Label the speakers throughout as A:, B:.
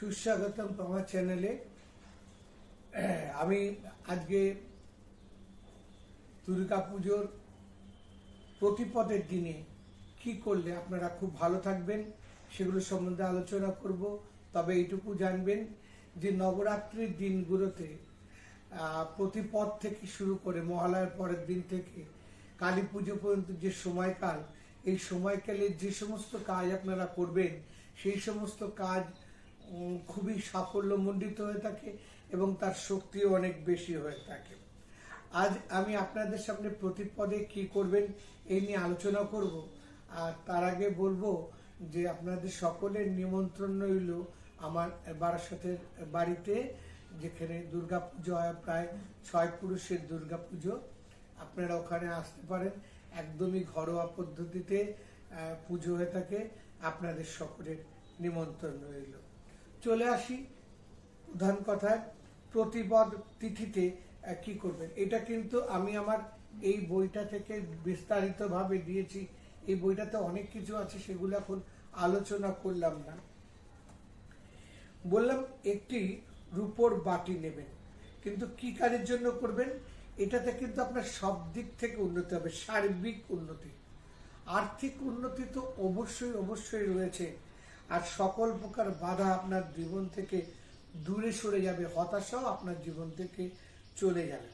A: সুস্বাগতম আমার চ্যানেলে আমি আজকে দুর্গা পুজোর প্রতিপদের দিনে কি করলে আপনারা খুব ভালো থাকবেন সেগুলো সম্বন্ধে আলোচনা করব। তবে এইটুকু জানবেন যে নবরাত্রির দিনগুলোতে প্রতিপদ থেকে শুরু করে মহালয়ার পরের দিন থেকে কালী পুজো পর্যন্ত যে সময়কাল, এই সময়কালে যে সমস্ত কাজ আপনারা করবেন, সেই সমস্ত কাজ খুবই সাফল্যমণ্ডিত হয়ে থাকে এবং তার শক্তিও অনেক বেশি হয়ে থাকে। আজ আমি আপনাদের সামনে প্রতিপদে কি করবেন এই নিয়ে আলোচনা করব। আর তার আগে বলব যে আপনাদের সকলের নিমন্ত্রণ রইল আমার বারাসতের বাড়িতে, যেখানে দুর্গা পুজো হয় প্রায় ছয় পুরুষের দুর্গা পুজো আপনারা ওখানে আসতে পারেন। একদমই ঘরোয়া পদ্ধতিতে পুজো হয়ে থাকে। আপনাদের সকলের নিমন্ত্রণ রইল। চলে আসি প্রধান কথায়, প্রতিপদ তিথিতে কি করবেন? এটা কিন্তু আমি আমার এই বইটা থেকে বিস্তারিতভাবে দিয়েছি। এই বইটাতে অনেক কিছু আছে, সেগুলো এখন আলোচনা করলাম না। বললাম একটি রূপোর বাটি নেবেন। কিন্তু কি কাজের জন্য করবেন? এটাতে কিন্তু আপনার সব দিক থেকে উন্নতি হবে, সার্বিক উন্নতি। আর্থিক উন্নতি তো অবশ্যই অবশ্যই রয়েছে। আর সকল প্রকার বাধা আপনার জীবন থেকে দূরে সরে যাবে, হতাশাও আপনার জীবন থেকে চলে যাবে।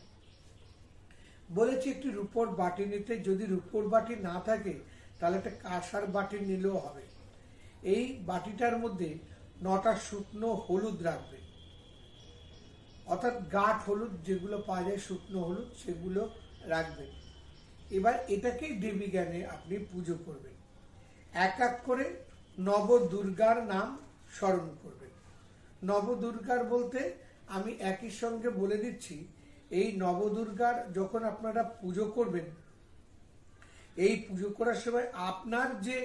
A: বলেছি একটি রূপোর বাটি নিতে, যদি রূপোর বাটি না থাকে, তাহলে একটা কাঁসার বাটি নিলেও হবে। এই বাটিটার মধ্যে নটা শুকনো হলুদ রাখবে। অর্থাৎ গাঠ হলুদ যেগুলো পাওয়া যায়, শুকনো হলুদ, সেগুলো রাখবেন এবার এটাকেই দেবী জ্ঞানে আপনি পুজো করবেন। এক এক করে নব দুর্গার নাম স্মরণ করবেন নবদুর্গার বলতে আমি একই সঙ্গে বলে দিচ্ছি, এই নবদুর্গার যখন আপনারা পুজো করবেন, এই পুজো করার সময় আপনার যে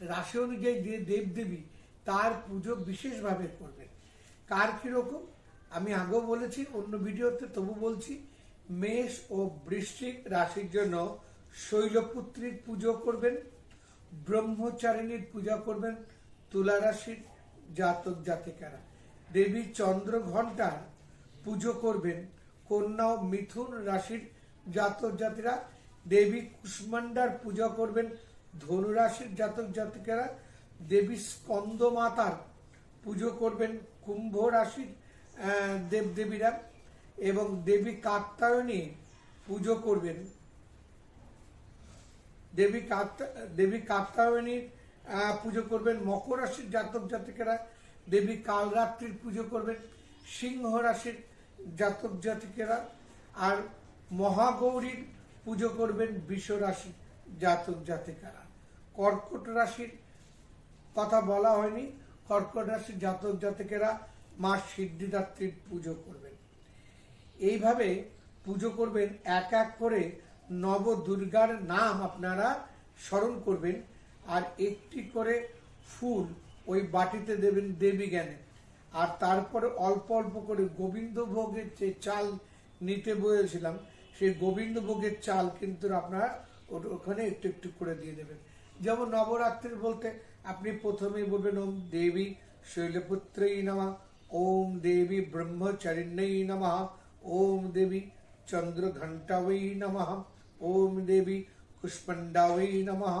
A: রাশি অনুযায়ী যে দেবদেবী, তার পুজো বিশেষভাবে করবেন। কার কীরকম? আমি আগেও বলেছি, অন্য ভিডিওতে তবু বলছি, মেষ ও বৃশ্চিক রাশির জন্য শৈলপুত্রীর পুজো করবেন। ব্রহ্মচারিণীর পূজা করবেন তুলা রাশির জাতক জাতিকারা। দেবী চন্দ্র ঘণ্টার পুজো করবেন কন্যা ও মিথুন রাশির জাতক জাতিরা। দেবী কুষ্মান্ডার পূজা করবেন ধনু রাশির জাতক জাতিকারা। দেবী স্কন্দ মাতার পুজো করবেন কুম্ভ রাশির দেবদেবীরা। এবং দেবী কাত্তায়নী পুজো করবেন দেবী কাত্তা- দেবী কাত্তায়নীর পুজো করবেন। মকর রাশির জাতক জাতিকেরা দেবী কালরাত্রির পুজো করবেন। সিংহ রাশির জাতক জাতিকেরা আর মহাগৌরীর পুজো করবেন বৃষ রাশির জাতক জাতিকারা। কর্কট রাশির কথা বলা হয়নি। কর্কট রাশির জাতক জাতকেরা মা সিদ্ধিদাত্রীর পুজো করবেন। এইভাবে পুজো করবেন এক এক করে নব দুর্গার নাম আপনারা স্মরণ করবেন আর একটি করে ফুল ওই বাটিতে দেবেন দেবী জ্ঞানে। আর তারপরে অল্প অল্প করে গোবিন্দভোগের যে চাল নিতে বলেছিলাম, সেই গোবিন্দভোগের চাল কিন্তু আপনারা ওখানে একটু একটু করে দিয়ে দেবেন। যেমন নবরাত্রির বলতে আপনি প্রথমেই বলবেন, ওম দেবী শৈলপুত্রই নমা, ওম দেবী ব্রহ্মচারিণ্যই নমঃ, ওম দেবী চন্দ্রঘণ্টাবৈ নমঃ। ওম দেবী কুষ্পণ্ডাবৈ নমঃ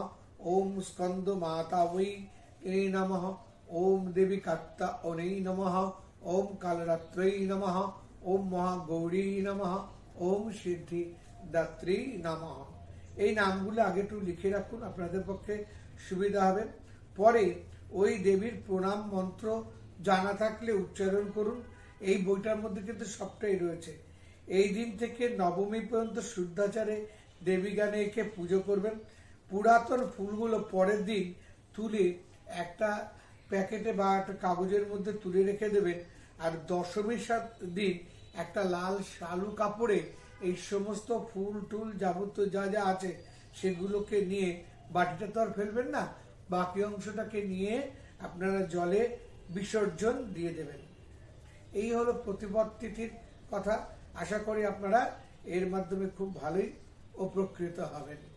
A: ওম স্কন্দ মাতাবৈ এ নমঃ ওম দেবী কাত্তা অনেই নমঃ ওম কালরাত্রৈ নমঃ ওম মহাগৌরী নমঃ ওম সিদ্ধি দাত্রী নমঃ এই নামগুলো আগে একটু লিখে রাখুন, আপনাদের পক্ষে সুবিধা হবে। পরে ওই দেবীর প্রণাম মন্ত্র জানা থাকলে উচ্চারণ করুন। এই বইটার মধ্যে কিন্তু সবটাই রয়েছে। এই দিন থেকে নবমী পর্যন্ত শুদ্ধাচারে দেবী গানে একে পুজো করবেন। পুরাতন ফুলগুলো পরের দিন তুলে একটা প্যাকেটে বা একটা কাগজের মধ্যে তুলে রেখে দেবেন। আর দশমীর দিন একটা লাল শালু কাপড়ে এই সমস্ত ফুল টুল যাবতীয় যা যা আছে সেগুলোকে নিয়ে বাটিটা তো আর ফেলবেন না, বাকি অংশটাকে নিয়ে আপনারা জলে বিসর্জন দিয়ে দেবেন। এই হলো প্রতিপদ তিথির কথা। আশা করি আপনারা এর মাধ্যমে খুব ভালোই উপকৃত হবেন